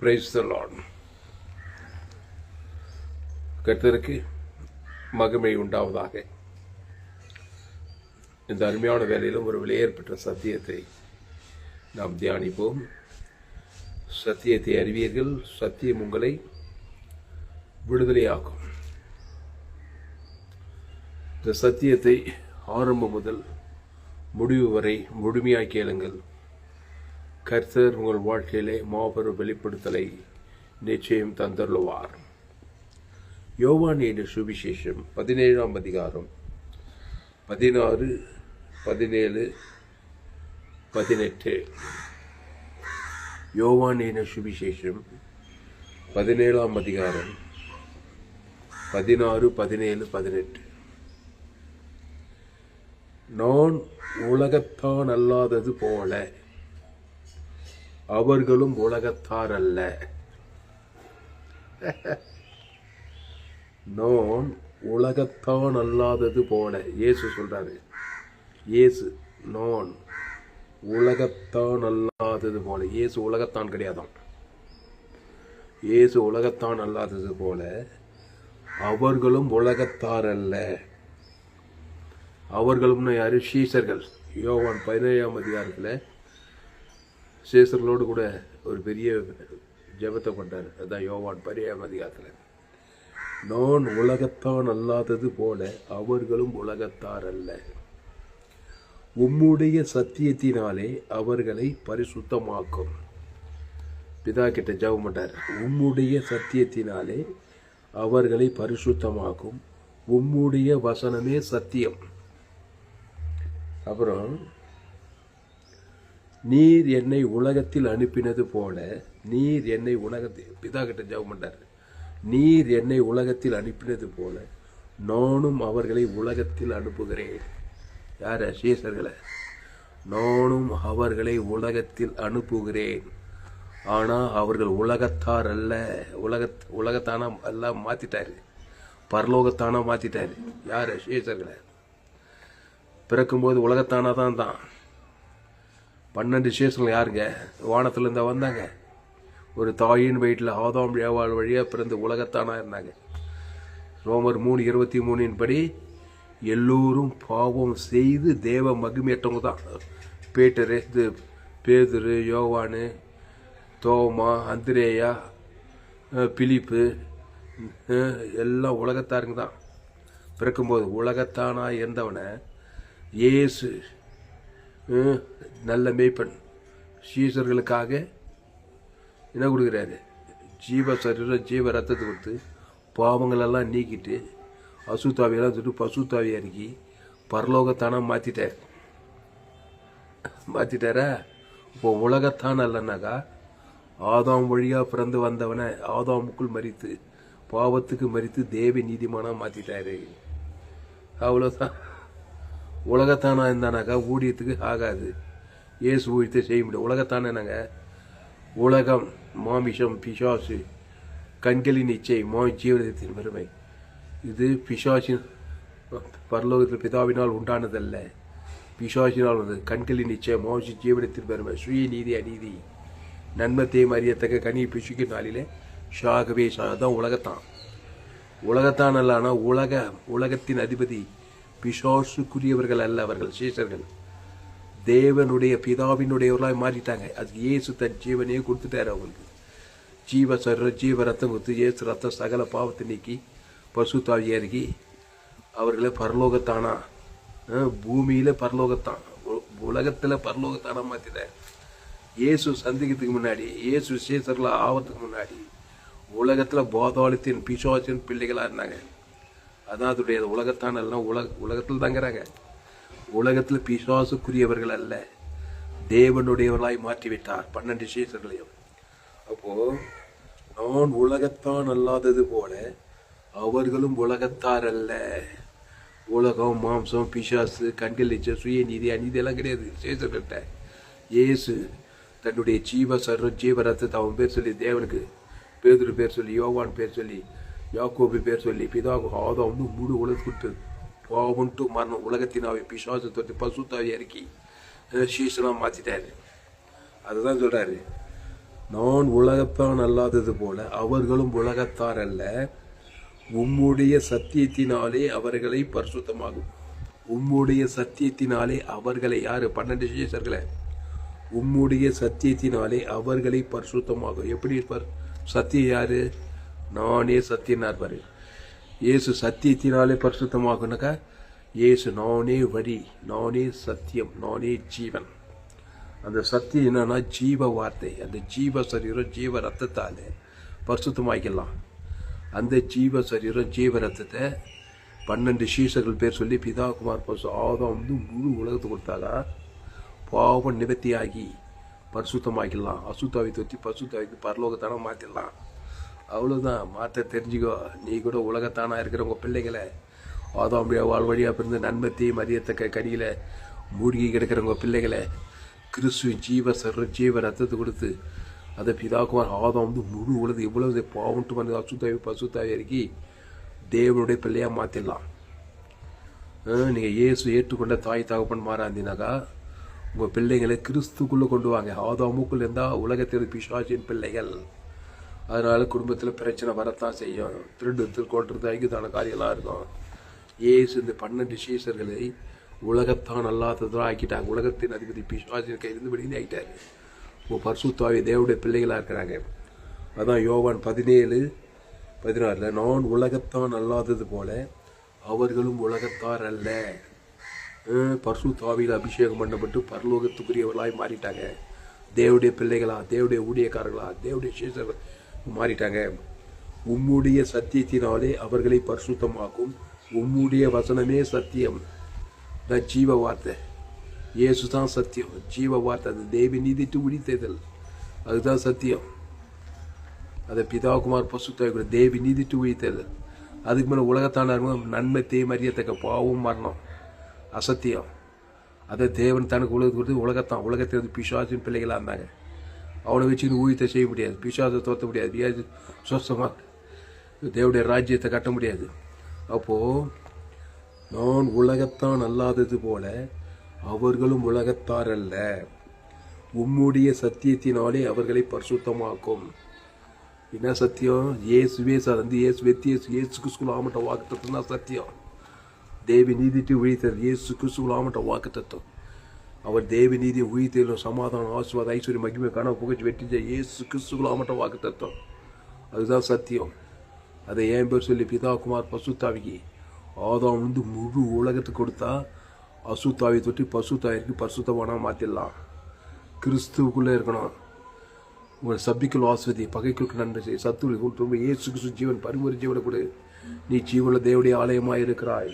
Praise the Lord கர்த்தருக்கு மகிமை உண்டாவதாக. இந்த அருமையான வேலையிலும் ஒரு விலையேற்பெற்ற சத்தியத்தை நாம் தியானிப்போம். சத்தியத்தை அறிவீர்கள் சத்தியம் உங்களை விடுதலையாக்கும். இந்த சத்தியத்தை ஆரம்பம் முதல் முடிவு வரை முழுமையாக கேளுங்கள். கர்த்தர் உங்கள் வாழ்க்கையிலே மாபெரும் வெளிப்படுத்தலை நிச்சயம் தந்தருளுவார். யோவான் சுவிசேஷம் பதினேழாம் அதிகாரம் பதினாறு பதினேழு பதினெட்டு. யோவான் சுவிசேஷம் பதினேழாம் அதிகாரம் பதினாறு பதினேழு பதினெட்டு. நான் உலகத்தான் அல்லாதது போல அவர்களும் உலகத்தார் அல்ல நான் உலகத்தான் அல்லாதது போல. இயேசு சொல்றாரு. இயேசு நான் உலகத்தான் அல்லாதது போல. இயேசு உலகத்தான் கிடையாதான் இயேசு உலகத்தான் அல்லாதது போல அவர்களும் உலகத்தார் அல்ல அவர்களும் யாரு? ஷீசர்கள் யோவான் பதினேழாம் அதிகாரத்தில் சேசர்களோடு கூட ஒரு பெரிய ஜெபத்தை கொண்டார் அதான் யோவான் பதினேழாம் அதிகாரத்தில். நான் உலகத்தான் அல்லாதது போல அவர்களும் உலகத்தார் அல்ல. உம்முடைய சத்தியத்தினாலே அவர்களை பரிசுத்தமாக்கும். பிதா கிட்ட ஜெபம் பண்ணார். உம்முடைய சத்தியத்தினாலே அவர்களை பரிசுத்தமாக்கும். உம்முடைய வசனமே சத்தியம். அப்புறம் நீர் என்னை உலகத்தில் அனுப்பினது போல நீர் என்னை உலகத்தில் பிதா கிட்ட ஜெபம் பண்ணார் நீர் என்னை உலகத்தில் அனுப்பினது போல நானும் அவர்களை உலகத்தில் அனுப்புகிறேன். யார சீசர்களை நானும் அவர்களை உலகத்தில் அனுப்புகிறேன். ஆனால் அவர்கள் உலகத்தார் அல்ல உலக உலகத்தானா எல்லாம் மாற்றிட்டாரு பரலோகத்தானா மாற்றிட்டாரு யார்? சீசர்களை பிறக்கும்போது உலகத்தானா தான் தான். பன்னெண்டு சேஷங்கள் யாருங்க? வானத்துலேருந்து வந்தாங்க. ஒரு தாயின் வயிற்றில் ஆதாம் ஏவாள் வழியாக பிறந்து உலகத்தானா இருந்தாங்க. ரோமர் மூணு இருபத்தி மூணின் படி எல்லோரும் பாவம் செய்து தேவ மகிமையற்றவங்க தான். பேட்டரு இது பேதுரு யோவானு தோமா அந்திரேயா பிலிப்பு எல்லாம் உலகத்தாருங்க தான். பிறக்கும்போது உலகத்தானா இருந்தவனை இயேசு நல்ல மேய்ப்பன். சீசர்களுக்காக என்ன கொடுக்குறாரு? ஜீவ சரீரம் ஜீவ ரத்தத்தை கொடுத்து பாவங்களெல்லாம் நீக்கிட்டு அசுத்தாவியெல்லாம் சொல்லிட்டு பசுத்தாவி இறக்கி பரலோகத்தானா மாற்றிட்டார் மாற்றிட்டாரா இப்போ உலகத்தான் அல்லனாக்கா ஆதாம் வழியாக பிறந்து வந்தவனை ஆதாமுக்குள் மறித்து பாவத்துக்கு மறித்து தேவி நீதிமானாக மாற்றிட்டாரு அவ்வளோதான் உலகத்தானா இருந்தானாக்கா ஊழியத்துக்கு ஆகாது. இயேசு ஊழியத்தை செய்ய முடியும். உலகத்தானே நாங்கள் உலகம் மாமிஷம் பிசாசு கண்களின் இச்சை மா ஜீவனத்தின் பெருமை. இது பிசாசின் பரலோகத்தில் பிதாவினால் உண்டானதல்ல. பிசாசினால் வந்தது. கண்களின் நிச்சயம் மோசி ஜீவனத்தின் பெருமை. சுய நீதி அநீதி. நன்மத்தையும் அறியத்தக்க கனி பிசுக்கு நாளிலே ஷாகவே ஷா தான் உலகத்தான். உலகத்தான் அல்ல ஆனால் உலக உலகத்தின் அதிபதி பிசாசுக்குரியவர்கள் அல்ல அவர்கள் சீசர்கள் தேவனுடைய பிதாவினுடையவர்களாக மாறிட்டாங்க. அதுக்கு இயேசு தன் ஜீவனையே கொடுத்துட்டாரு அவங்களுக்கு. ஜீவ சர ஜீவ ரத்தம் கொடுத்து இயேசு ரத்தம் சகல பாவத்தை நீக்கி பசு தாவி இறக்கி அவர்களை பரலோகத்தானா பூமியில் பரலோகத்தான் உ- பரலோகத்தானா மாத்திட்டார். இயேசு சந்திக்கிறதுக்கு முன்னாடி இயேசு சீசர்களா ஆவறதுக்கு முன்னாடி உலகத்தில் பாதாளத்தின் பிசாசின் பிள்ளைகளாக இருந்தாங்க. அதான் அதோடைய உலகத்தான் எல்லாம் உலக உலகத்தில் தங்குறாங்க உலகத்தில் பிசாசுக்குரியவர்கள் அல்ல. தேவனுடையவர்களாய் மாற்றிவிட்டார். பன்னெண்டு சீசர்களையும் அப்போ நான் உலகத்தான் அல்லாதது போல அவர்களும் உலகத்தார் அல்ல. உலகம் மாம்சம் பிசாசு கண்கள் இச்சை சுய நீதி அநீதி எல்லாம் கிடையாது. சேசர்கள்ட்ட இயேசு தன்னுடைய ஜீவ சர்வ ஜீவ ரத்தத்தை அவன் பேர் சொல்லி தேவனுக்கு பேதுரு பேர் சொல்லி யோவான் பேர் சொல்லி யாக்கோபு பேர் சொல்லி பிதாவு ஆதாம்னு முழு உலகத்துக்கு பாவன்ட்டு மரணம் உலகத்தினாவை. பிசாசு தொட்டு பசுத்தாவை இறக்கி சீசனாக மாற்றிட்டாரு அதுதான் சொல்கிறாரு நான் உலகத்தான் அல்லாதது போல அவர்களும் உலகத்தார் அல்ல. உம்முடைய சத்தியத்தினாலே அவர்களை பரிசுத்தமாகும். உம்முடைய சத்தியத்தினாலே அவர்களை யார்? பன்னெண்டு சீசர்களை. உம்முடைய சத்தியத்தினாலே அவர்களை பரிசுத்தமாகும். எப்படி சத்தியம் யாரு? நானே சத்தியனார் பாரு. இயேசு சத்தியத்தினாலே பரிசுத்தமாகுனாக்கா இயேசு நானே வழி நானே சத்தியம் நானே ஜீவன். அந்த சத்தியம் என்னன்னா ஜீவ வார்த்தை. அந்த ஜீவ சரீரம் ஜீவ ரத்தத்தாலே பரிசுத்தமாக்கலாம் அந்த ஜீவ சரீரம் ஜீவ ரத்தத்தை பன்னெண்டு சீசர்கள் பேர் சொல்லி பிதா குமார் பசு ஆதம் வந்து முழு உலகத்தை கொடுத்தாங்க பாவம் நிவர்த்தியாகி பரிசுத்தமாக்கிடலாம். அசுத்தாவை தொத்தி பசுத்தாவை பரலோகத்தான மாற்றிடலாம் அவ்வளோதான் மாற்ற தெரிஞ்சுக்கோ. நீ கூட உலகத்தானா இருக்கிறவங்க பிள்ளைகளை. ஆதாம் வாழ் வழியாக பிறந்து நன்மத்தையும் மதியத்தக்க கடியில் மூழ்கி கிடக்கிறவங்க பிள்ளைகளை. கிறிஸ்து ஜீவ சர்வ ஜீவ ரத்தத்தை கொடுத்து அதை பிதாக்குமார் ஆதாம் வந்து முழு உலது இவ்வளவு பாவம்ட்டு வந்து அசுத்தாவி பசுத்தாவி இறக்கி தேவனுடைய பிள்ளையாக மாற்றிடலாம் நீங்கள் இயேசு ஏற்றுக்கொண்ட தாய் தகப்பன் மாறாந்தினாக்கா உங்கள் பிள்ளைங்களை கிறிஸ்துக்குள்ளே கொண்டு வாங்க. ஆதாமுக்குள் இருந்தால் உலகத்தில் பிசாசின் பிள்ளைகள். அதனால குடும்பத்தில் பிரச்சனை வரத்தான் செய்யும் திருடுத்து கொட்டுறது ஐக்கியத்தான காரியம்லாம் இருக்கும். ஏசு இந்த பன்னெண்டு டிசீசர்களை உலகத்தான் அல்லாததாக ஆக்கிட்டாங்க. உலகத்தின் அதிபதி பிசுவாசின் கையிலிருந்து வெளியே ஆகிட்டார் உங்கள் பர்சுத்தாவி தேவடைய பிள்ளைகளாக இருக்கிறாங்க. அதான் யோவான் பதினேழு பதினாறில் நான் உலகத்தான் அல்லாதது போல அவர்களும் உலகத்தார் அல்ல. பரிசுத்தாவியில் அபிஷேகம் பண்ணப்பட்டு பரலோகத்துக்குரியவர்களாய் மாறிட்டாங்க. தேவடைய பிள்ளைகளா தேவடைய ஊழியக்காரர்களா தேவடைய சீசர்கள் மாறிட்டாங்க. உம்முடைய சத்தியத்தினாலே அவர்களை பரிசுத்தமாக்கும். உம்முடைய வசனமே சத்தியம். நான் ஜீவ வார்த்தை. இயேசு தான் சத்தியம். ஜீவ வார்த்தை. அது தேவி நீதிட்டு உடித்தேதல் அதுதான் சத்தியம். அதை பிதாகுமார் பசுத்தாய் தேவி நீதிட்டு உயிர்த்தேதல் அதுக்கு மேலே உலகத்தான நன்மை தேய் மறியத்தக்க பாவம் மரணம். அசத்தியம். அதை தேவன் தனக்கு உலகத்து கொடுத்து உலகத்தான். உலகத்தில் பிசாசின் பிள்ளைகளாக இருந்தாங்க அவனை வச்சுன்னு ஊழியத்தை செய்ய முடியாது. பிசாசை தோற்ற முடியாது. வியாதி சொசமாக தேவடைய ராஜ்யத்தை கட்ட முடியாது. அப்போது நான் உலகத்தான் அல்லாதது போல அவர்களும் உலகத்தார் அல்ல. உம்முடைய சத்தியத்தினாலே அவர்களை பரிசுத்தமாக்கும். என்ன சத்தியம்? இயேசுவே சார் வந்து இயேசு வெத்தி இயேசு இயேசு கிறிஸ்துக்குள்ள வாக்கு தத்துவம் தான் சத்தியம். தேவி நீதிட்டு விழித்தது. இயேசு கிறிஸ்துக்குள்ள வாக்கு தத்துவம் அவர் தேவநீதி உயிர்த்தேலும் சமாதானம் ஆசுவாத ஐஸ்வர்யம் மகிமை கனவு புகழ்ச்சி வெற்றி இயேசு கிறிஸ்துக்குள்ள மட்டும் வாக்கு தத்துவம் அதுதான் சத்தியம். அதை ஏன் பேர் சொல்லி பிதா குமார் பசுத்தாவிக்கு? ஆதாம் வந்து முழு உலகத்துக்கு கொடுத்தா அசுத்தாவி தொட்டி பசுத்தாவிற்கு பசுத்தவானா மாற்றிடலாம் கிறிஸ்துவுக்குள்ளே இருக்கணும். உங்கள் சபிக்குள் ஆஸ்வதி பகைக்குள் நன்மை செய். சத்துரு திரும்ப ஏசு கிறிஸ்து ஜீவன் பரிமுறை ஜீவனை கொடு. நீ ஜீவனில் தேவடைய ஆலயமாக இருக்கிறாய்.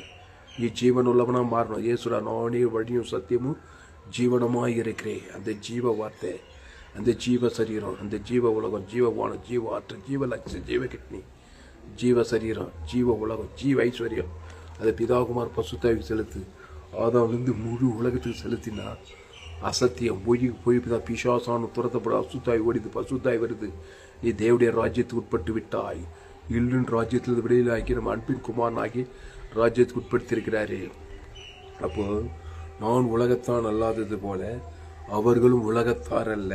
நீ ஜீவன் உள்ளவனாக மாறணும். ஏசுடா நானே வழியும் சத்தியமும் ஜீவனமாக இருக்கிறேன் அந்த ஜீவ வார்த்தை அந்த ஜீவ சரீரம் அந்த ஜீவ உலகம் ஜீவவானம் ஜீவ ஆற்று ஜீவ லட்சம் ஜீவ கிட்னி. ஜீவ சரீரம் ஜீவ உலகம் ஜீவ ஐஸ்வர்யம். அதை பிதாகுமார் பசுத்தாவி செலுத்து ஆதாவிலிருந்து முழு உலகத்துக்கு செலுத்தினா அசத்தியம் பொய் பொய் பிதா பிசாசான துரத்தப்பட அசுத்தாய் ஓடிது பசுத்தாய் வருது. நீ தேவடைய ராஜ்யத்துக்கு உட்பட்டு விட்டாய். இல்லின் ராஜ்யத்தில் வெளியில் ஆக்கி நம்ம அன்பின் குமாரன் ஆகி ராஜ்யத்துக்கு உட்படுத்தியிருக்கிறாரே. அப்போது நான் உலகத்தான் அல்லாதது போல அவர்களும் உலகத்தார் அல்ல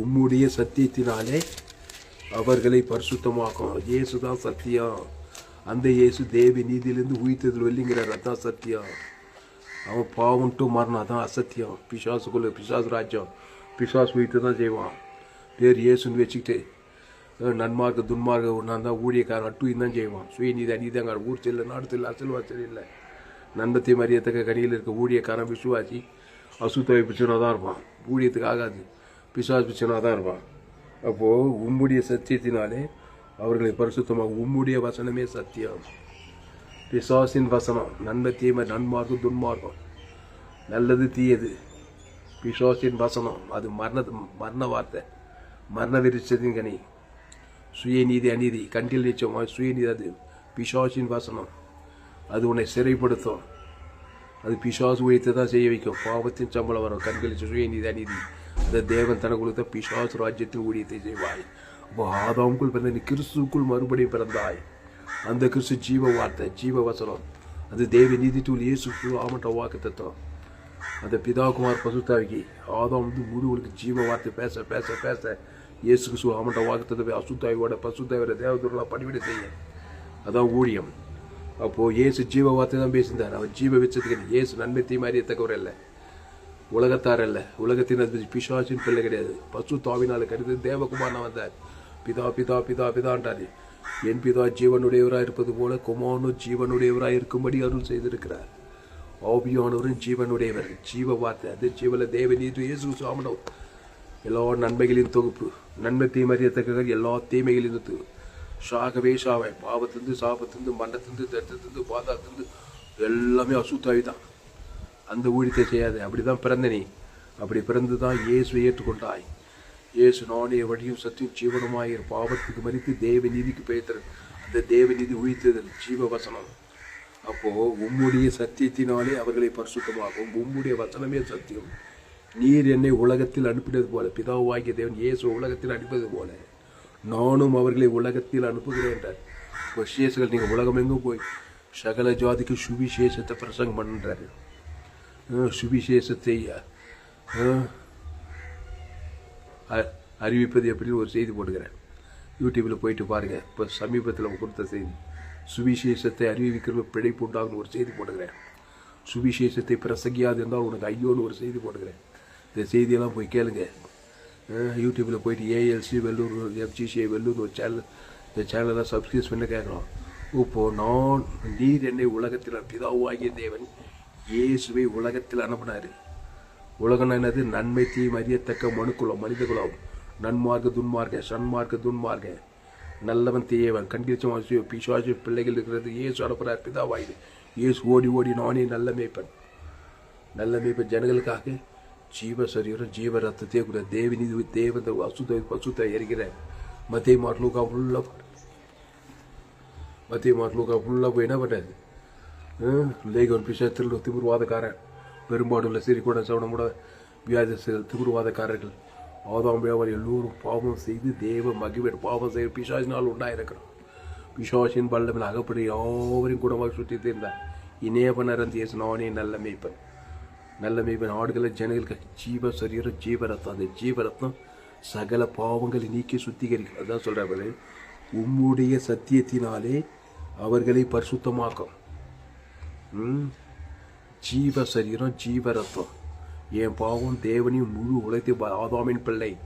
உம்முடைய சத்தியத்தினாலே அவர்களை பரிசுத்தமாக்கும். இயேசு தான் சத்தியம். அந்த இயேசு தேவி நீதியிலிருந்து உயிர்த்ததில் வெள்ளிங்கிறார் அதான் சத்தியம். அவன் பாவம்ட்டு மரணம் அதான் அசத்தியம். பிசாசுக்குள்ள பிசாசு ராஜ்யம். பிசாசு உயிர்த்து தான் செய்வான். பேர் இயேசுன்னு வச்சுக்கிட்டு நன்மார்க்க துன்மார்க்க நான் தான் ஊழியக்காரன். அட்டு தான் செய்வான். சுயநீதி அநீதங்க ஊர் செல்ல நாடு செல்ல அசல்வா சரியில்லை நன்மத்தை மரியத்தக்க கனியில் இருக்க ஊழியக்காரன் விசுவாசி அசுத்தவை பிச்சனாக தான் இருப்பான். ஊழியத்துக்கு ஆகாது. பிசுவாசி பிச்சனாக தான் இருப்பான். அப்போது உம்முடைய சத்தியத்தினாலே அவர்களை பரிசுத்தமாக உம்முடைய வசனமே சத்தியம். பிசாசின் வசனம் நன்மை தீமை நன்மார்க்கம் துன்மார்க்கம். நல்லது தீயது. பிசாசின் வசனம் அது மரண மரண வார்த்தை. மரண விரிச்சதின் கனி. சுயநீதி அநீதி கண்டில் நிச்சயமாக சுயநீதி அது. பிசாசின் வசனம். அது உன்னை சிறைப்படுத்தும். அது பிசாசு உயர்த்தை தான் செய்ய வைக்கும். பாவத்தின் சம்பளம் வரும். கண்களில் சுயநீதி அநீதி அந்த தேவன் தனக்கு கொடுத்த பிசாசு ராஜ்யத்தின் ஊழியத்தை செய்வாய். அப்போ ஆதாமுக்குள் பிறந்த நீ கிறிஸ்துக்குள் மறுபடியும் பிறந்தாய். அந்த கிறிஸ்து ஜீவ வார்த்தை ஜீவ வசனம். அது தேவ நீதி தூள் இயேசு ஆமட்ட வாக்கு தத்துவம் அந்த பிதாகுமார் பசுத்தாவிக்கு ஆதாம் வந்து முழுவதுக்கு ஜீவ வார்த்தை பேச பேச பேச இயேசு கிறிஸ்து ஆமட்ட வாக்கு வாக்குத்தத்தை அசுத்தாவியோட பசுத்தாவியோட தேவதூரெலாம் பணிவிட செய்ய. அதான் ஊழியம். அப்போது இயேசு ஜீவ வார்த்தை தான் பேசியிருந்தார். அவர் ஜீவ வச்சதுக்கு இயேசு நன்மை தீமாரி எத்தக்கவர் இல்லை உலகத்தார் அல்ல. உலகத்தின் அதிபதி பிசாசின் பிள்ளை கிடையாது. பசு தாவினால் கருது தேவகுமாரன் வந்தார். பிதா பிதா பிதா பிதான்றாரு என் பிதா ஜீவனுடையவராக இருப்பது போல குமாரனும் ஜீவனுடையவராக இருக்கும்படி அருள் செய்திருக்கிறார். ஆவியானவரும் ஜீவனுடையவர். ஜீவ வார்த்தை. அது ஜீவல தேவநீதி இயேசு சாமனோ எல்லா நன்மைகளின் தொகுப்பு. நன்மை தீமறியத்தக்க எல்லா தீமைகளின் தொகுப்பு. ஷாகவே ஷாவை பாவத்திலிருந்து சாபத்திலிருந்து மண்டத்திலிருந்து தட்டத்திலிருந்து பாதாத்திலிருந்து எல்லாமே அசுத்தாவி தான் அந்த ஊழியத்தை செய்யாது. அப்படிதான் பிறந்த நீ. அப்படி பிறந்து தான் இயேசுவை ஏற்றுக்கொண்டாய். இயேசு நானே வழியும் சத்தியும் ஜீவனமாயிரு பாவத்துக்கு மறித்து தேவ நீதிக்கு பெயர்த்தல் அந்த தேவ நீதி உயிர்த்ததல் ஜீவ வசனம் அப்போது உம்முடைய சத்தியத்தினாலே அவர்களை பரிசுத்தமாகும். உம்முடைய வசனமே சத்தியம். நீர் என்னை உலகத்தில் அனுப்பினது போல பிதாவாகிய தேவன் இயேசு உலகத்தில் அனுப்பினது போல. நானும் அவர்களை உலகத்தில் அனுப்புகிறேன் என்றார். விசேஷங்கள் நீங்கள் உலகமெங்கும் போய் சகல ஜாதிக்கு சுவிசேஷத்தை பிரசங்கம் பண்ணுறாரு சுவிசேஷத்தை அறிவிப்பது எப்படின்னு ஒரு செய்தி போட்டுக்கிறேன் யூடியூப்பில் போயிட்டு பாருங்கள் இப்போ சமீபத்தில் கொடுத்த செய்தி. சுவிசேஷத்தை அறிவிக்கிற பிழைப்பு உண்டாகுன்னு ஒரு செய்தி போட்டுக்கிறேன் சுவிசேஷத்தை பிரசங்கியாது இருந்தால் உனக்கு ஐயோன்னு ஒரு செய்தி போட்டுக்கிறேன் இந்த செய்தியெல்லாம் போய் கேளுங்கள் யூடியூப்பில் போயிட்டு ஏஎல்சி வெள்ளூர் எஃப்ஜிசிஐ வெள்ளூர் ஒரு சேனல் இந்த சேனலை சப்ஸ்கிரைப் பண்ணி கேட்கலாம் இப்போது நான் நீர் என்னை உலகத்தில் பிதாவாகிய தேவன் இயேசுவை உலகத்தில் அனுப்பினாரு. உலகம் என்னது? நன்மை தீம் அறியத்தக்க மனுக்குலம் மனித குலம். நன்மார்க்க துன்மார்க்க சன்மார்க்க துன்மார்க்க. நல்லவன் தீயவன் கண்டிச்சம் பிசாசு பிள்ளைகள் இருக்கிறது. இயேசு அனுப்புகிறார் பிதாவாயுது இயேசு ஓடி ஓடி நானே நல்ல மேய்ப்பன். நல்ல மேய்ப்பன் ஜனங்களுக்காக. ஜீவசரீரம் சரீரம் ஜீவ ரத்தத்தையே கூட தேவநீதி தேவந்த அசுத்த பசுத்த எரிகிற மத்திய மாட்லூக்கா ஃபுல்லாக மத்திய மாட்லூக்கா ஃபுல்லாக போய் என்ன பண்ணாது லேகவன் பிஷத்தில் திமிர்வாதக்காரன் பெரும்பாடுள்ள சிறிகூட சவணமுட வியாதிகள் திமிர்வாதக்காரர்கள். ஆதாம் வியாபாரி எல்லோரும் பாவம் செய்து தேவ மகிழ்வு பாவம் செய்ய பிசாசினால் உண்டாயிருக்கிறோம். பிசாசின் பல்லமில் அகப்படி யாவரையும் குணமாக சுற்றி தீர்ந்தார். இணைய பண்ண நானே நல்ல மேய்ப்பன். நல்ல மேய்ப்பன் ஆடுகளை ஜனங்களுக்கு ஜீவ சரீரம் ஜீவரத்தம் அந்த ஜீவரத்தம் சகல பாவங்களை நீக்கி சுத்திகரிக்கும். அதான் சொல்கிறார் உம்முடைய சத்தியத்தினாலே அவர்களை பரிசுத்தமாக்கும். ம்? ஜீவ சரீரம் ஜீவரத்தம் என் பாவம் தேவனையும் முழு உலகத்தை ஆதாமின் பிள்ளை.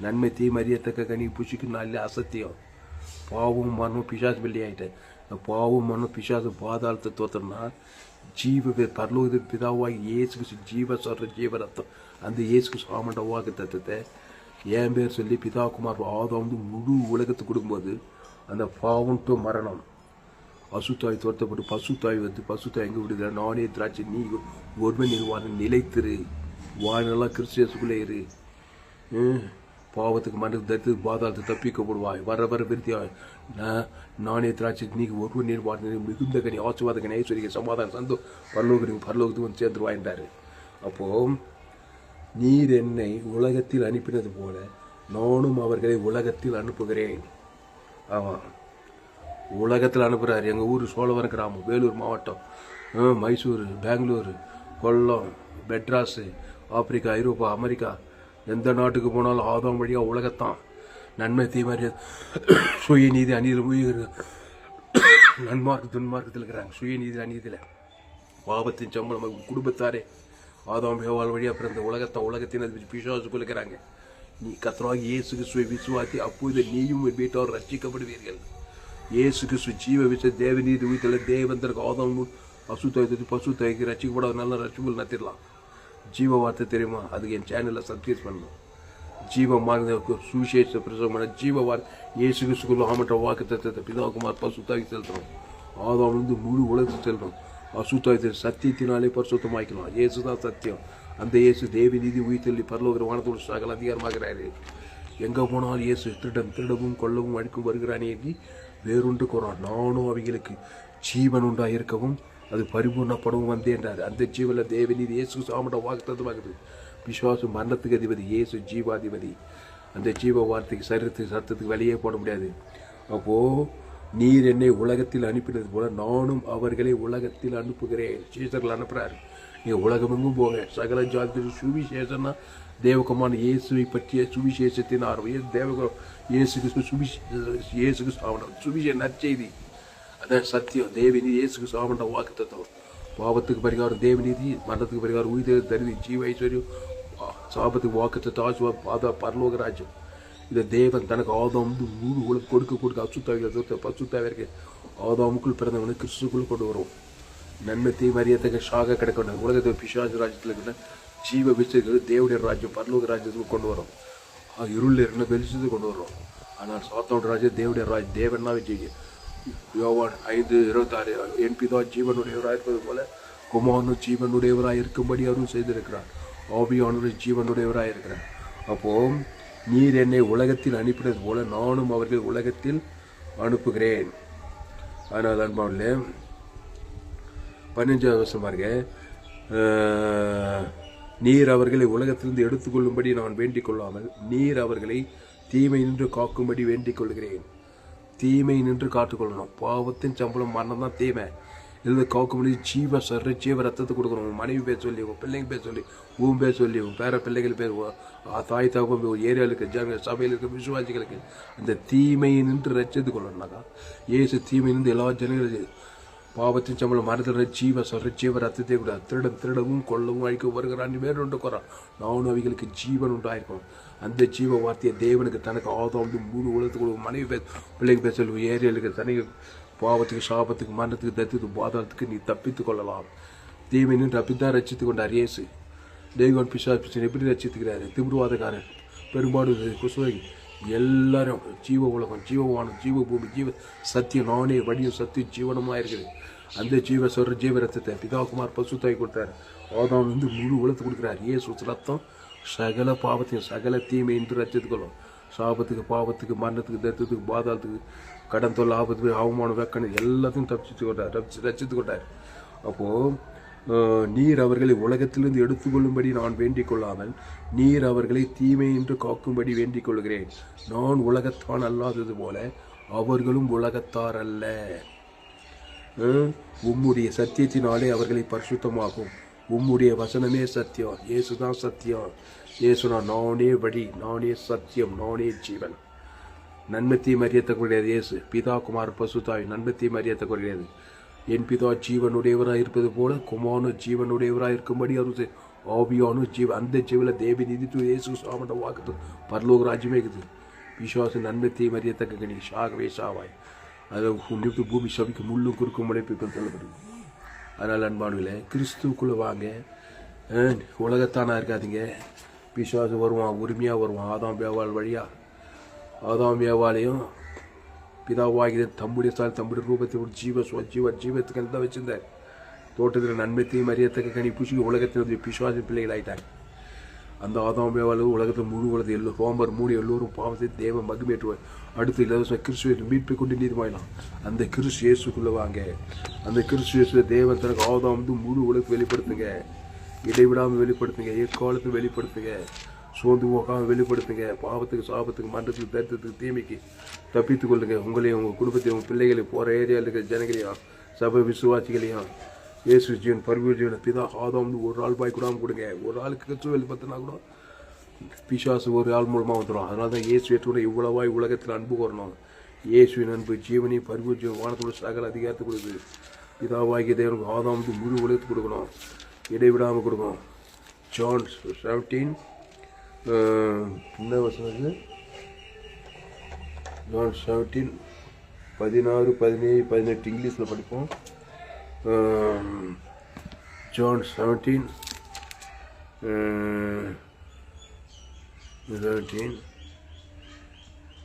நன்மை தீமறியத்தக்க கனி புஷிக்கு நல்ல அசத்தியம். பாவம் மரணம் பிசாசு பிள்ளை ஆகிட்டேன் பாவம் மரணம் பிசாசு பாதாளத்தை தோத்துறனா ஜீவ பரலோக பிதாவாகி இயேசுக்கு ஜீவ சொல்ற ஜீவ ரத்தம் அந்த இயேசுக்கு சாமண்ட வாக்கு தத்துவத்தை என் பேர் சொல்லி பிதா குமார் ஆதம் வந்து முழு உலகத்துக்கு கொடுக்கும்போது அந்த பாவம் டு மரணம். பசுத்தாய் துரத்தப்பட்டு பசுத்தாய் வந்து பசுத்தாய் எங்கே விடுகிற நானே திராட்சை நீ ஒருமை நிர்வாணம் நிலைத்திரு. வாழ்நெல்லாம் கிறிஸ்டியஸுக்குள்ளே இரு. ம், பாவத்துக்கு மனது தரித்து பாதாளத்தை தப்பிக்கப்படுவாய். வர வர விருத்தியாய். நான் நானே திராட்சை நீ ஒருவன் நிர்வாணம் மிகுந்த கனி ஆசிர்வாத கனி ஐஸ்வரிக்க சமாதானம் சந்தோ பரலோகத்துக்கு பரலோகத்துக்கு வந்து சேர்ந்துருவாயின்றாரு அப்போ நீர் என்னை உலகத்தில் அனுப்பினது போல நானும் அவர்களை உலகத்தில் அனுப்புகிறேன். ஆமாம் உலகத்தில் அனுப்புகிறார் எங்கள் ஊர் சோழவரம் கிராமம் வேலூர் மாவட்டம். மைசூர் பெங்களூர் கொல்லம் மெட்ராஸு ஆப்பிரிக்கா ஐரோப்பா அமெரிக்கா எந்த நாட்டுக்கு போனாலும் ஆதாம் வழியாக உலகத்தான் நன்மை தீமாரி சுயநீதி அநீதி உயிர் நன்மார்க்கு துன்மார்க்கத்தில் இருக்கிறாங்க சுயநீதி அநீதியில் பாபத்தின் சம்பளம் குடும்பத்தாரே ஆதாம் ஏவாள் வழியாக பிறந்த உலகத்தை உலகத்தின் அது பிசாசுக்குள் இருக்கிறாங்க நீ கத்தராக இயேசு கிறிஸ்துவை விசுவாத்தி அப்போது நீயும் வீட்டார் ரசிக்கப்படுவீர்கள் இயேசு கிறிஸ்து ஜீவ விச தேவநீதி உயிர்த்தல தேவந்தருக்கு ஆதாம் அசு அசுத்தாயத்து பசு தயக்கி ரசிக்கப்படாத நல்ல ரட்சிப்புகள் நடத்திடலாம் ஜீவ வார்த்தை தெரியுமா? அதுக்கு என் சேனலில் சப்ஸ்கிரைப் பண்ணணும். ஜீவ மார்க்க சுவிசேஷ பிரசவமான ஜீவ வார்த்தை இயேசு கிறிஸ்துக்குள்ள ஆமற்ற வாக்கு தத்துவத்தை பிதாகுமார் பசுத்தாகி செலுத்தணும். ஆதாம் வந்து முழு உலகத்துக்கு செல்றோம் அசுத்தாயத்தை சத்தியத்தினாலே பரிசுத்தமாக்கலாம் இயேசு தான் சத்தியம். அந்த இயேசு தேவி நீதி உயிர்த்தள்ளி பரலோகிற வானத்தோடு சகல அதிகாரமாகிறாரு. எங்கே போனாலும் இயேசு திருடம் திருடவும் கொள்ளவும் அடிக்கும் வருகிறானே வேறொன்று கூறான் நானும் அவைகளுக்கு ஜீவன் உண்டாயிருக்கவும் அது பரிபூர்ணப்படவும் வந்தேன்றார் அந்த ஜீவனில் தேவநீதி இயேசு சாமட வாக்குத்தமாகுது விசுவாசு மரணத்துக்கு அதிபதி இயேசு ஜீவாதிபதி. அந்த ஜீவ வார்த்தைக்கு சரீரத்துக்கு சத்தத்துக்கு வெளியே போட முடியாது. அப்போது நீர் என்னை உலகத்தில் அனுப்பினது போல நானும் அவர்களை உலகத்தில் அனுப்புகிறேன். சீசர்கள் அனுப்புகிறார் நீ உலகமெங்கும் போங்க சகல ஜாதி சுவிசேஷம்னா தேவகுமான் இயேசுவை பற்றிய சுவிசேஷத்தின் ஆர்வம். தேவ இயேசுக்கு சுவிசேஷ இயேசுக்கு சாவனம் சுவிசே நற்செய்தி. அதான் சத்தியம். தேவநீதி இயேசுக்கு சாவன வாக்கு தத்துவம். பாவத்துக்கு பரிகாரம் தேவநீதி மரணத்துக்கு பரிகாரம் உயிர் தருதி ஜீவ ஐஸ்வர்யம் சாபத்துக்கு வாக்கு தாசுவ பாத பரலோக ராஜ்யம். இந்த தேவன் தனக்கு ஆதாம் நூறு உலக கொடுக்க கொடுக்க அசுத்தாவில பசுத்தாவிற்கு ஆதாமுக்குள் பிறந்தவனை கிறிஸ்துக்குள் கொண்டு வரும் நன்மை தீ மரியாதைக்கு ஷாக கிடைக்கணும் உலகத்தை பிசாஜ் ராஜ்யத்தில் இருக்கிற ஜீவ விசைகள் தேவடைய ராஜ்யம் பரலோக ராஜ்யத்துக்கு கொண்டு வரும். இருளில் இருந்த வெளிச்சத்துக்கு கொண்டு வரும். ஆனால் சாத்தோட ராஜ்யம் தேவடைய ராஜ் தேவன்னா விஜய். யோவான் ஐந்து இருபத்தாறு என் பிதா ஜீவனுடையவராக இருப்பது போல குமாரனும் ஜீவனுடையவராக இருக்கும்படி அருள் செய்திருக்கிறார். ஆவியானவர் ஜீவனுடையவராக இருக்கிறார். அப்போ நீர் என்னை உலகத்தில் அனுப்பினது போல நானும் அவர்கள் உலகத்தில் அனுப்புகிறேன். அதனால் அன்பாவிலே பதினஞ்சாவது வருஷம் பாருங்க. நீர் அவர்களை உலகத்திலிருந்து எடுத்துக்கொள்ளும்படி நான் வேண்டிக் கொள்ளாமல் நீர் அவர்களை தீமை நின்று காக்கும்படி வேண்டிக் கொள்கிறேன். தீமை நின்று காத்துக்கொள்ளணும். பாவத்தின் சம்பளம் மரணம் தான் தீமை. எழுத காக்க முடியும் ஜீவ சர்ற ஜீவ ரத்தத்தை கொடுக்கணும். உன் மனைவி பேர் சொல்லி உன் பிள்ளைங்க பேர் சொல்லி உன் பேர் சொல்லி உன் பேர பிள்ளைகள் பேர் தாய் தாக்கம் ஒரு இருக்க ஜன சபையில் இருக்க விசுவாசிகளுக்கு. அந்த தீமையை நின்று ரச்சித்து கொள்ளணும்னாக்கா இயேசு தீமை நின்று எல்லா ஜனங்களும் பாவத்தின் சம்பளம் மரத்தில் ஜீவ சொல்ற ஜீவ ரத்தத்தை கூட திருடம் திருடவும் கொல்லவும் அழிக்க வருகிறான். உண்டு குறான் நானும் அவைகளுக்கு ஜீவன் உண்டாயிருக்கணும் அந்த ஜீவ வார்த்தையை தேவனுக்கு தனக்கு ஆதம் வந்து மூணு உலகத்துக்கு மனைவி பேச பிள்ளைங்க பேச சொல்லி ஏரியாளுக்கு தனக்கு பாவத்துக்கு சாபத்துக்கு மரணத்துக்கு தத்துக்கு பாதாளத்துக்கு நீ தப்பித்து கொள்ளலாம். தீமை நின்று அப்படித்தான் ரச்சித்து கொண்டார் இயேசு. தேவன் பிசா பிசன் எப்படி ரசித்துக்கிறாரு திமிருவாதக்காரன் பெரும்பாடு குசுவை எல்லாரும் ஜீவ உலகம் ஜீவவானம் ஜீவ பூமி ஜீவ சத்தியம் நானே வழியும் சத்தியம் ஜீவனமாக இருக்குது. அந்த ஜீவ சொல்கிற ஜீவ ரத்தத்தை பிதாகுமார் பசுத்தாய் கொடுத்தாரு. ஆதாம் வந்து முழு உலகத்தை கொடுக்குறாரு. இயேசு ரத்தம் சகல பாவத்தையும் சகல தீமை என்று ரச்சித்துக்கொள்ளும் சாபத்துக்கு பாவத்துக்கு மரணத்துக்கு தத்துவத்துக்கு பாதாளத்துக்கு கடன் தொல்லை ஆபத்து அவமானம் வெக்கணும் எல்லாத்தையும் தப்பிச்சு கொண்டார் ரட்சி ரச்சித்து கொண்டார். அப்போது நீர் அவர்களை உலகத்திலிருந்து எடுத்துக்கொள்ளும்படி நான் வேண்டிக் கொள்ளாமல் நீர் அவர்களை தீமை என்று காக்கும்படி வேண்டிக் கொள்கிறேன். நான் உலகத்தான் அல்லாதது போல அவர்களும் உலகத்தார் அல்ல. உம்முடைய சத்தியத்தினாலே அவர்களை பரிசுத்தமாகும் உம்முடைய வசனமே சத்தியம். இயேசுதான் சத்தியம். இயேசுனா நானே வழி நானே சத்தியம் நானே ஜீவன். நன்மத்தை மறியத்தக்கூடியது இயேசு. பிதா குமார் பசுதாய் நன்மத்தை மறியத்தக்கூடியது என் பிதா ஜீவனுடையவராக இருப்பது போல குமாரனு ஜீவனுடையவராக இருக்கும்படி அவர் ஆவியானு ஜீவ அந்த ஜீவில தேவி நிதித்து இயேசு சாமண்ட வாக்குது பரலோக ராஜ்யமே இருக்குது. விசுவாச நன்மத்தை மரியத்தக்க கணி சாகவே சாவாய். அதை நிமித்து பூமி சபிக்கு முள்ளும் குறுக்கும் முளைப்புக்கும் சொல்லப்படுது அதனால் அன்பானுகளே கிறிஸ்துக்குள்ளே வாங்க. உலகத்தானா இருக்காதீங்க. பிசுவாசம் வருவான் உரிமையாக வருவான் ஆதாம் பேவால் வழியாக ஆதாம் வியாபாலையும் பிதாவாகிய தம்முடைய சால் தம்முடைய ரூபத்தை ஒரு ஜீவ சுவ ஜீவ ஜீவத்துக்கு தான் வச்சிருந்தார். தோட்டத்தில் நன்மைத்தையும் அறியத்தக்க கனி புஷிக்கு வந்து பிசுவாச பிள்ளைகள் ஆயிட்டாங்க. அந்த ஆதாம் வியாபால உலகத்தை முழு உலகத்தை எல்லோரும் ரோமர் மூணு எல்லோரும் பாவத்தை தேவ மகிமேற்றுவார் அடுத்து இலவச கிறிஸ்துவின் மீட்பை கொண்டு நீதிமாயிலாம் அந்த கிறிஸ்து இயேசுக்குள்ள வாங்க. அந்த கிறிஸ்து இயேசுவை தேவன் தனக்கு ஆதாம் வந்து முழு உலகத்தை வெளிப்படுத்துங்க. இடைவிடாமல் வெளிப்படுத்துங்க. எக்காலத்தை வெளிப்படுத்துங்க. சோர்ந்து போகாமல் வெளிப்படுத்துங்க. பாவத்துக்கு சாபத்துக்கு மன்றத்துக்கு தரித்திரத்துக்கு தீமைக்கு தப்பித்துக் கொள்ளுங்க. உங்களையும் உங்கள் குடும்பத்தையும் உங்கள் பிள்ளைகளையும் போகிற ஏரியாவில் இருக்கிற ஜனங்களையும் சபை விசுவாசிகளையும் இயேசு ஜீவன் பரிவு ஜீவன் பிதா ஆதாம் வந்து ஒரு ஆள் பாய் கூடாமல் கொடுங்க. ஒரு ஆளுக்கு கிறிஸ்துவ வெளிப்படுத்தினா கூட பிசாசு ஒரு ஆள் மூலமாக வந்துடும் அதனால தான் இயேசு ஏற்றுக்கூட இவ்வளவாய் உலகத்தில் அன்பு கோரணும். இயேசுவின் அன்பு ஜீவனி பரிவு வானத்தோட சகல அதிகாரத்தை கொடுக்குது. பிதாவாகிய தேவனுக்கு ஆதாம் வந்து முழு உலகத்துக்கு கொடுக்கணும். இடைவிடாமல் கொடுக்கணும். ஜான் செவன்டீன் என்ன வருஷம் ஜான் செவன்டீன் பதினாறு பதினேழு பதினெட்டு இங்கிலீஷில் படிப்போம். ஜான் செவன்டீன் செவன்டீன்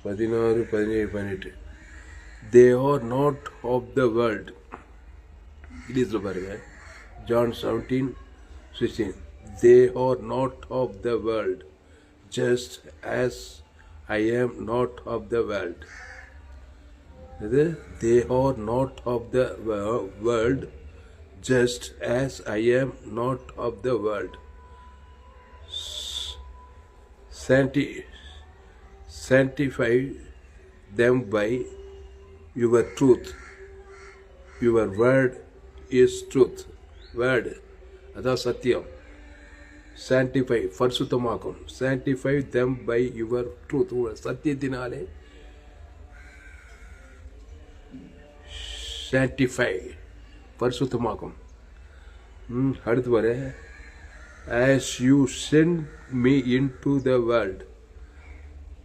பதினாறு பதினேழு பதினெட்டு they are not of the world இங்கிலீஷில் பாருங்க John seventeen sixteen they are not of the world just as I am not of the world இது they are not of the world just as I am not of the world sancti- sanctify them by your truth your word is truth word அதான் சத்தியம் sanctify பரிசுத்தமாக்கும் sanctify them by your truth சத்தியத்தினாலே sanctify பரிசுத்தமாக்கும் ம், அடுத்து வர as you sent me into the the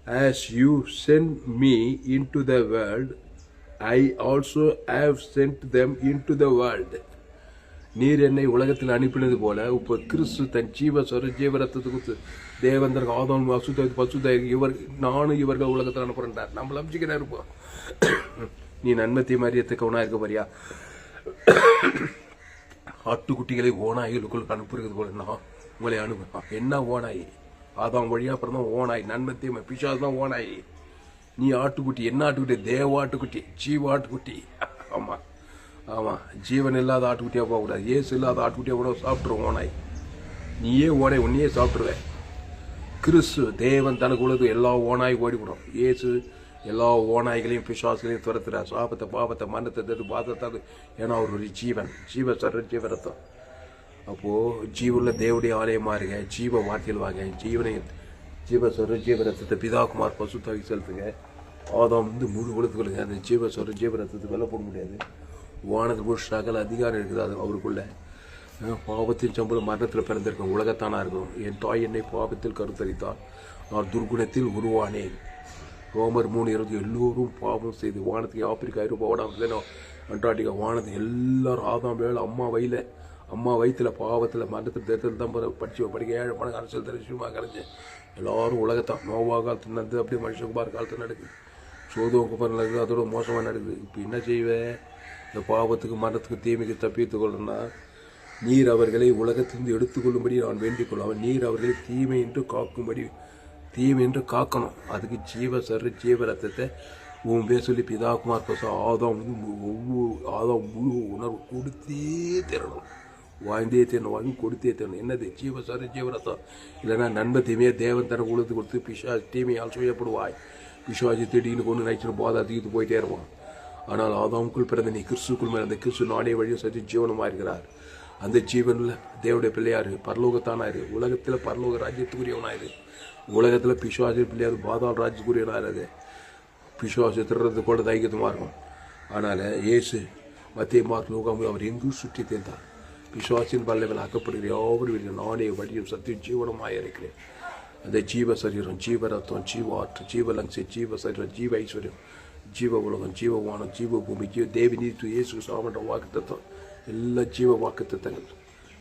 As as you sent me the world, the also I also them into the world. The நீர் என்னை உலகத்தில் அனுப்பினது போல இப்போ கிறிஸ்து தன் ஜீவ சொர ஜீவரத்துக்கு தேவந்தர் ஆதம் அசுத்த பசுத்த இவர் நானும் இவர்கள் உலகத்தில் அனுப்புறேன்டார். நம்மள அமிச்சுக்கிட்டே இருப்போம் நீ நன்மத்தை மரியத்துக்கு ஒன்றா இருக்க போறியா? ஆட்டுக்குட்டிகளை ஓனாய்களுக்குள் அனுப்புறது போல நான் உங்களை அனுப்புவேன் என்ன ஓனாயி? ஆதாம் வழியா அப்புறம் தான் நன்மை நன்மத்தை பிசாஸ் தான் ஓனாயி. நீ ஆட்டுக்குட்டி என்ன ஆட்டுக்குட்டி? தேவ ஆட்டுக்குட்டி ஜீவ ஆட்டுக்குட்டி. ஆமா. ஆமா. ஜீவன் இல்லாத ஆட்டுக்குட்டியா போகக்கூடாது. ஏசு இல்லாத ஆட்டுக்குட்டியா கூட சாப்பிட்ருவோம் ஓனாய். நீயே ஓனாய் உன்னையே சாப்பிட்ருவேன் கிறிஸ்து தேவன் தனக்கு உள்ளது எல்லா ஓனாய் ஓடிவிடும். இயேசு எல்லா ஓனாய்களையும் பிசாசுகளையும் துரத்துறார். சாபத்தை பாபத்தை மரணத்தை தட்டு பாதத்தை ஏன்னா அவர் ஒரு ஜீவன். ஜீவ சர ஜீவரத்தம் அப்போது ஜீவனில் தேவடைய ஆலயமா இருங்க. ஜீவ வார்த்தையில் வாங்க. ஜீவனை ஜீவ சொர ஜீவரத்தத்தை பிதாகுமார் பசுத்தாவி செலுத்துங்க. ஆதாம் வந்து முழு கொடுத்துக்கொள்ளுங்க அந்த ஜீவ சொர ஜீவரத்தத்தை வெல்ல போட முடியாது. வானத்துக்கு சகல அதிகாரம் இருக்குது அது அவருக்குள்ள. பாவத்தின் சம்பளம் மரணத்தில் பிறந்திருக்கும் உலகத்தானா இருக்கும் என் தாய் என்னை பாவத்தில் கருத்தரித்தார் நான் துர்குணத்தில் உருவானேன். ரோமர் மூணு இருபது எல்லோரும் பாவம் செய்து வானத்துக்கு ஆப்பிரிக்கா ஐரோப்பா ஓடாமல் அண்டார்டிகா வானத்து எல்லாரும் ஆதாம் வேலை அம்மா வயலை அம்மா வயிற்றுல பாவத்தில் மரணத்தில் தேர்தல் தான் படிச்சு படிக்க ஏழு பணம் அரசியல் தெரிஞ்சுமா கிடைச்சி எல்லாரும் உலகத்தான் நோவா காலத்தில் நடந்து அப்படியே மனுஷகுமார் காலத்தில் நடக்குது. சோதம் குமார் நடக்குது அதோட மோசமாக நடக்குது. இப்போ என்ன செய்வேன் இந்த பாவத்துக்கு மரணத்துக்கு தீமைக்கு தப்பித்து கொள்ளணும்னா நீர் அவர்களை உலகத்திலிருந்து எடுத்துக்கொள்ளும்படி நான் வேண்டிக் கொள்ளும் நீர் அவர்களை தீமை என்று காக்கும்படி தீமை என்று காக்கணும். அதுக்கு ஜீவ சர்ற ஜீவ ரத்தத்தை உன் பேர் சொல்லி பிதாகுமார் பசம் ஆதாம் வந்து ஒவ்வொரு ஆதாம் முழு உணர்வு கொடுத்தே தரணும். வாழ்ந்தே தரணும் வாங்கி கொடுத்தே தரணும் என்னது? ஜீவ சரி ஜீவரசம். இல்லைன்னா நன்மை தீமையை தேவன் தர உழுது கொடுத்து பிஷா தீமையால் சுயப்படுவாய். பிசாஜி திடீர்னு கொண்டு நைச்சு போதா தீர்த்து போயிட்டே இருப்பான். ஆனால் ஆதாமுக்குள் பிறந்த நீ கிறிஸ்துக்குள் மேலே அந்த கிறிஸ்து நாடே வழியும் சரி ஜீவனமா இருக்கிறார். அந்த ஜீவனில் தேவடைய பிள்ளையாரு பரலோகத்தானாயிரு உலகத்தில் பரலோக ராஜ்யத்துக்குரியவனாயிரு உலகத்தில் பிசுவாசி பிள்ளையார் பாதாள் ராஜ்யத்துக்குரியவனாயிரு பிசுவாசி திருறது கூட தைரியமா இருக்கும். அதனால் இயேசு மத்திய மார்க் லோகம் அவர் எங்கும் சுற்றி தேர்ந்தார். பிசுவாசின் பல்லவில் அக்கப்படுகிற யாவரும் இல்லை. நானே வழியும் சத்தியம் ஜீவனமாய் இருக்கிறேன். அந்த ஜீவ சரீரம் ஜீவ ரத்தம் ஜீவ ஆற்று ஜீவ லங்ஸை ஜீவ சரீரம் ஜீவ ஐஸ்வர்யம் ஜீவ உலகம் ஜீவ வானம் ஜீவ பூமி ஜீவ தேவி நீத்து இயேசு சாமன்ற வாக்கு தத்துவம் எல்லா ஜீவ வாக்கு தத்தங்கள்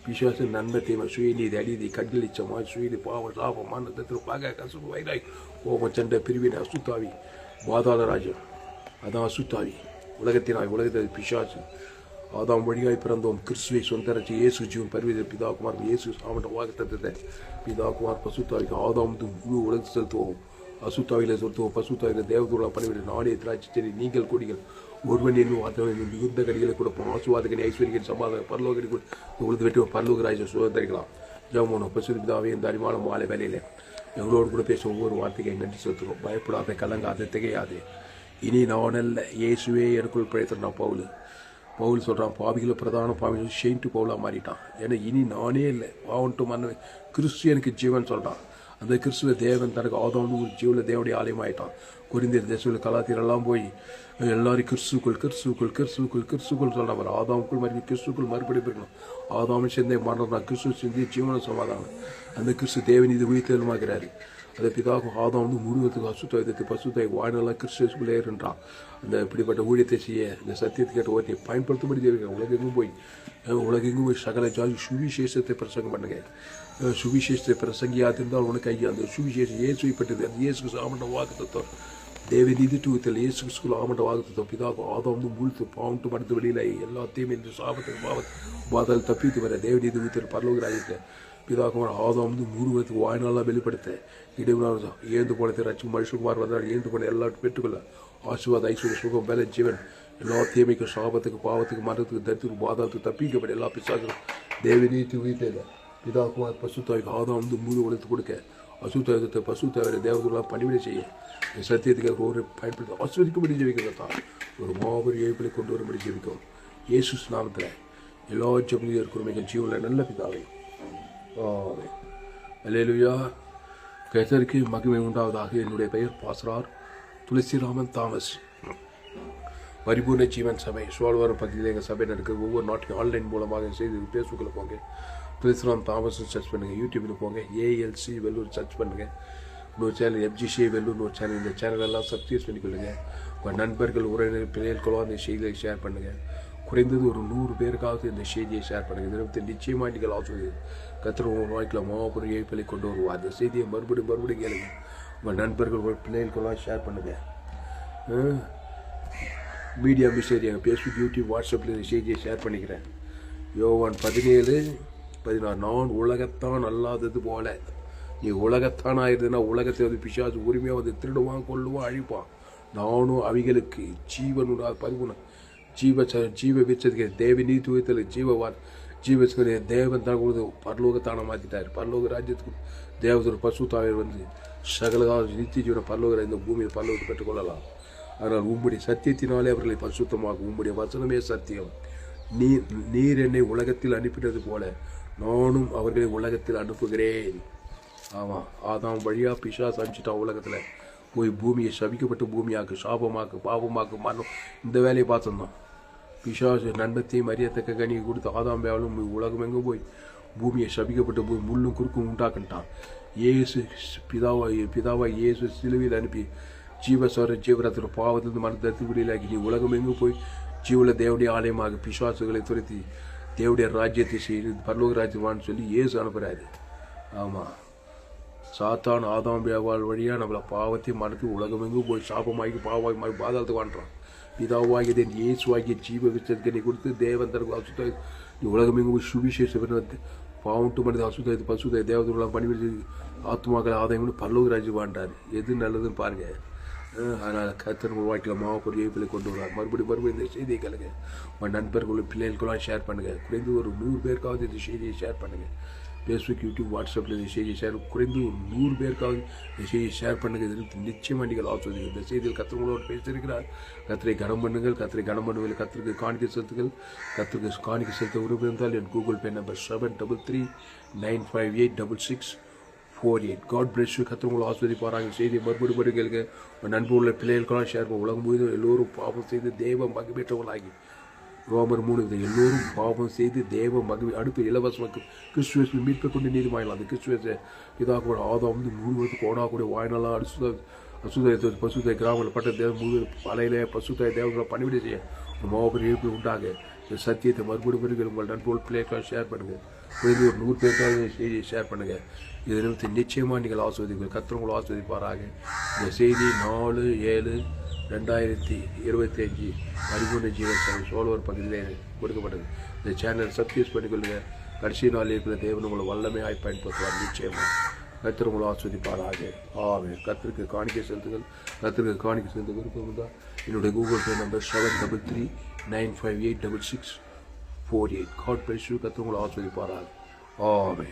பிசாசு நன்மை தீமை சுயநீதி அநீதி கண்களிச்சமாய் சுயநீதி பாவம் சாபம் மானத்தத்தில் பாக கசுப்பு வைராய் கோபம் சண்டை பிரிவினை அசுத்தாவி பாதாள ராஜ்யம். அதான் அசுத்தாவி. உலகத்தினாய் உலகத்தில் பிசாசு ஆதாம் வழியாய் பிறந்தோம். கிறிஸ்துவை சொந்தரச்சு இயேசு ஜீவன் பரிவித பிதாகுமார் இயேசு சாமன்ற வாக்கு தத்தத்தை பிதாகுமார் பசுத்தாவிக்கு ஆதாம் முழு உலகத்தில் செலுத்துவோம். அசுத்தாவில செலுத்துவோம். பசுத்தாவில தேவதூரா பணிவிட நாடே திராட்சை செடி நீங்கள் கொடிகள். ஒருவன் என்னும் வார்த்தை மிகுந்த கடிகளை கொடுப்போம். ஆசுவாதகனி ஐஸ்வர்யன் சமாதான பரலோகடி கூட. உழுது வெட்டி பரலோக ராஜ சுதந்திரிக்கலாம் ஜெவமோன பசுதாவே இந்த அறிவான மாலை வேலையில எங்களோடு கூட பேச ஒவ்வொரு வார்த்தையை நன்றி செலுத்துகிறோம். பயப்படாத கலங்காத திகையாது. இனி நானல்ல இயேசுவே எனக்குள் பிழைத்த நான் பவுல் சொல்கிறான் பாவிகளை பிரதான பாவிகள் ஷெயின்ட்டு பவுலாக மாறிட்டான். ஏன்னா இனி நானே இல்லை. பாவன்ட்டு மன்ன எனக்கு ஜீவன் சொல்கிறான் அந்த கிறிஸ்துவ தேவன் தனக்கு ஆதாம் ஒரு ஜீவன தேவனுடைய ஆலயமாயிட்டான். குறிந்தியர் தேசத்தில் போய் எல்லாரும் கிறிஸ்துக்குள் கிறிஸ்துக்குள் கிறிஸ்துக்குள் கிறிஸ்துக்குள் சொல்கிறான் அவர் ஆதாமுக்குள் மறுபடியும் கிறிஸ்துக்குள் மறுபடியும் இருக்கணும். ஆதாமன் சிந்தை மரணம் கிறிஸ்து சிந்தி ஜீவன சமாதானம். அந்த கிறிஸ்து தேவன் இது உயிர் அந்த பிதாவுக்கு ஆதாம் வந்து முழுவதுக்கு அசுத்தாயத்தை பசுத்தாய் வாழ்நாளாக கிறிஸ்துக்குள்ளே இருன்றான் அந்த இப்படிப்பட்ட ஊழியத்தை செய்ய இந்த சத்தியத்தை கேட்ட ஓட்டியை பயன்படுத்தும்படி தேவைங்க உலகெங்கும் போய் உலகெங்கும் போய் சகல ஜாதி சுவிசேஷத்தை பிரசங்கம் பண்ணுங்க. சுவிசேஷத்தை பிரசங்கியாக இருந்தால் உனக்கு ஐயா அந்த சுவிசேஷம் இயேசுவை பட்டது அந்த இயேசுக்கு சாமண்ட வாக்கு தத்துவம் தேவை நீதி டூத்தில் இயேசு கிறிஸ்துக்குள்ள ஆமண்ட வாக்கு தத்துவம் ஆதம் வந்து முழுத்து பாவன்ட்டு மடுத்து வெளியில் எல்லாத்தையும் இந்த சாபத்துக்கு பாவத்து பாதால் தப்பித்து வர தேவ நீதி ஊத்தில் பரலோகராஜத்தை பிதாகுமார் ஆதாம் வந்து முருகத்துக்கு வாய்நாளாக வெளிப்படுத்த. இடைவினால் ஏந்து போனதை ரச்சு மனுஷகுமார் வந்தால் ஏந்து போன எல்லாத்தையும் பெற்றுக்கொள்ள. ஆசீர்வாத ஐஸ்வர்ய சுகம் வேலை ஜீவன். எல்லா தீமைக்கும் சாபத்துக்கு பாவத்துக்கு மரணத்துக்கு தரித்துக்கு பாதத்துக்கு தப்பிக்கப்பட எல்லா பிசாசும் தேவி நீத்தி உயிர்த்தேன் பிதாகுமார் பசுத்தாய்க்கு ஆதாம் வந்து மூணு உழைத்து கொடுக்க. அசுத்தாயுதத்தை பசு தவிர தேவதெல்லாம் பணிவிடை செய்ய. சத்தியத்துக்கு ஒரு பயன்படுத்த ஆஸ்வதிக்கும்படி ஜெயிக்கிறதா ஒரு மாபெரும் எழுப்பிலை கொண்டு வரும்படி ஜெபிக்கும் இயேசு நாமத்தில். எல்லா ஜெபலையும் இருக்கிற மிக ஜீவனில் நல்ல பிதாவே. அலேலுயா அல்லேலுயா. கத்தருக்கு மகிமை உண்டாவதாக என்னுடைய பெயர் பாசரார் துளசிராமன் தாமஸ். பரிபூர்ண ஜீவன் சபை சோழவரம் பகுதியில் எங்கள் சபை நடக்குது. ஒவ்வொரு நாட்டுக்கும் ஆன்லைன் மூலமாக செய்து ஃபேஸ்புக்கில் போங்க. துளசிராம் தாமஸ் சர்ச் பண்ணுங்கள் யூடியூப்பில் போங்க. ஏஎல்சி வெள்ளூர் சர்ச் பண்ணுங்கள் இன்னொரு சேனல் எஃப்ஜிசி வெள்ளூர் ஒரு சேனல் இந்த சேனல் எல்லாம் சப்ஸ்கிரைப் பண்ணிக்கொள்ளுங்கள் உங்கள் நண்பர்கள் உறவினர் பிள்ளைகளுக்கெல்லாம் இந்த செய்திகளை ஷேர் பண்ணுங்கள் குறைந்தது ஒரு நூறு பேருக்காவது இந்த செய்தியை ஷேர் பண்ணுங்கள் தினத்தை நிச்சயமாக நீங்கள் ஆசிரியர் கத்திர உங்கள் வாழ்க்கையில் மாபெரும் ஏய்ப்பலை கொண்டு வருவோம் அந்த செய்தியை மறுபடியும் மறுபடியும் கேளுங்க. உங்கள் நண்பர்கள் உங்கள் பிள்ளைகளுக்கெல்லாம் ஷேர் பண்ணுங்கள் மீடியா மிஷேரி எங்கள் ஃபேஸ்புக் யூடியூப் வாட்ஸ்அப்பில் இந்த செய்தியை ஷேர் பண்ணிக்கிறேன். யோவான் பதினேழு பதினாறு. நான் உலகத்தான் அல்லாதது போல. நீ உலகத்தான் ஆயிருதுன்னா உலகத்தை வந்து பிசாசு உரிமையாக வந்து திருடுவான் கொள்ளுவான் அழிப்பான். நானும் அவைகளுக்கு ஜீவனுடா பரிபுண ஜீவ ச- ஜீவ விச்சதுக்கு தேவ நீத்துவத்தில் ஜீவவான் ஜீவத்துக்கு தேவன் தான் கொடுத்து பரலோகத்தான மாற்றிட்டார் பரலோக ராஜ்யத்துக்கு தேவதோட பசு தாயர் வந்து சகலகால நித்திய ஜீவன பரலோக இந்த பூமியில் பரலோகத்தை பெற்றுக்கொள்ளலாம். ஆனால் உம்முடைய சத்தியத்தினாலே அவர்களை பரிசுத்தமாகும் உம்முடைய வசனமே சத்தியம். நீர் நீர் என்னை உலகத்தில் அனுப்பினது போல நானும் அவர்களை உலகத்தில் அனுப்புகிறேன். ஆமாம் ஆதாம் வழியாக பிஷா சமைச்சிட்டான் உலகத்தில். போய் பூமியை சபிக்கப்பட்ட பூமியாக்கு சாபமாக்கு பாபமாக்கு மரணம். இந்த வேலையை பார்த்துருந்தான் பிசாசு நன்மத்தையும் அறியத்தக்க கனியை கொடுத்து ஆதாம் வேலும் உலகம் எங்கும் போய் பூமியை சபிக்கப்பட்ட போய் முள்ளும் குறுக்கும் உண்டாக்குன்ட்டான் ஏசு பிதாவா பிதாவா இயேசு சிலுவையில் அனுப்பி ஜீவஸ்வர ஜீவரத்தில் பாவத்திலிருந்து மனத்தை விடியலாக்கி நீ உலகம் எங்கும் போய் ஜீவுல தேவடைய ஆலயமாக பிசுவாசுகளை துரத்தி தேவடைய ராஜ்யத்தை செய்து பரலோக ராஜ்யமானு சொல்லி இயேசு அனுப்புகிறாரு ஆமாம் சாத்தான் ஆதாம் வியாபார வழியாக நம்மளை பாவத்தை உலகம் உலகமெங்கும் போய் சாபமாகி பாவமாகி மாறி பாதாளத்துக்கு வாழ்றான் பிதாவாகிய தேன் இயேசுவாகிய ஜீவ விசர்க்கனை கொடுத்து தேவன் தனக்கு அசுத்த உலகமெங்கும் சுவிசேஷம் வந்து மனித அசுத்த இது தேவதெல்லாம் பண்ணிவிட்டு ஆத்மாக்கள் ஆதாயம் பல்லோக வாண்டார் எது நல்லதுன்னு பாருங்க அதனால் கத்தன் உங்கள் வாழ்க்கையில் மாவப்பொரு ஏய்ப்பிலை கொண்டு வரார் மறுபடியும் மறுபடியும் இந்த செய்தியை கேளுங்க உங்கள் நண்பர்களும் பிள்ளைகளுக்கெல்லாம் ஷேர் பண்ணுங்கள் குறைந்து ஒரு நூறு பேருக்காவது இந்த செய்தியை ஷேர் பண்ணுங்கள் ஃபேஸ்புக் யூடியூப் வாட்ஸ்அப்பில் இந்த செய்தியை ஷேர் குறைந்து ஒரு நூறு பேருக்காவது இந்த செய்தியை ஷேர் பண்ணுங்கள் நிச்சயமாக நீங்கள் ஆஸ்வதிங்க இந்த செய்தியில் கத்தவங்களோடு பேசியிருக்கிறார். கத்தரை கனம் பண்ணுங்கள். கத்தரை கனம் பண்ணுவதில் கத்திரிக்கு காணிக்க செலுத்துங்கள். கத்திரிக்கு காணிக்க செலுத்த விரும்பி இருந்தால் என் Google Pay number seven double three nine five eight double six four eight God bless you கத்தவங்களை ஆஸ்வதிப்பாராங்க செய்தியை மறுபடி மறுபடி கேளுங்க. உங்கள் உள்ள பிள்ளைகளுக்கெல்லாம் ஷேர் பண்ணுங்க உலகம் முழுவதும் எல்லோரும் பாவம் செய்து தெய்வம் மகிழ்ச்சியற்றவர்களாகி ரோமர் மூணு இதை எல்லோரும் பாவம் செய்து தேவ மகிழ்ச்சி அடுத்து இலவசமாக கிறிஸ்துவஸில் மீட்பை கொண்டு நீதிமாயலாம் அந்த கிறிஸ்துவஸை இதாக கூட ஆதாம் வந்து முழுவதும் கோடா கூட வாய்நாளாக அசுத அசுதாய பசுதாய கிராமங்கள் பட்ட தேவ முழு பலையில பசுதாய தேவங்களை பணிவிட செய்ய ஒரு மாபெரும் உண்டாக. இந்த சத்தியத்தை மறுபடியும் மறுபடியும் உங்கள் நண்பர்கள் பிள்ளைக்காக ஷேர் பண்ணுங்கள். குறைந்து ஒரு நூறு பேருக்காக செய்தியை ஷேர் பண்ணுங்கள். இதை நிமித்தம் நிச்சயமாக நீங்கள் ஆஸ்வதிப்பீர்கள் கத்திரங்களும் ஆஸ்வதிப்பாராக. இந்த செய்தி நாலு ஏழு ரெண்டாயிரத்தி இருபத்தி அஞ்சு பரிபூர்ண ஜீவன் சபை சோழவர் பகுதியில் கொடுக்கப்பட்டது. இந்த சேனல் சப்ஸ்கிரைப் பண்ணிக்கொள்ளுங்க. கடைசி நாள் இருக்கிற தேவன் உங்களை வல்லமையாய் பயன்படுத்துவார். நிச்சயமாக கத்திர உங்களை ஆஸ்வதிப்பாராக. ஆமே கத்திற்கு காணிக்க செலுத்துங்கள். கத்திற்கு காணிக்க செலுத்த விருப்பம் இருந்தால் என்னுடைய Google Pay number seven double three nine five eight double six four eight God praise கத்திர உங்களை ஆஸ்வதிப்பாராக. ஆமே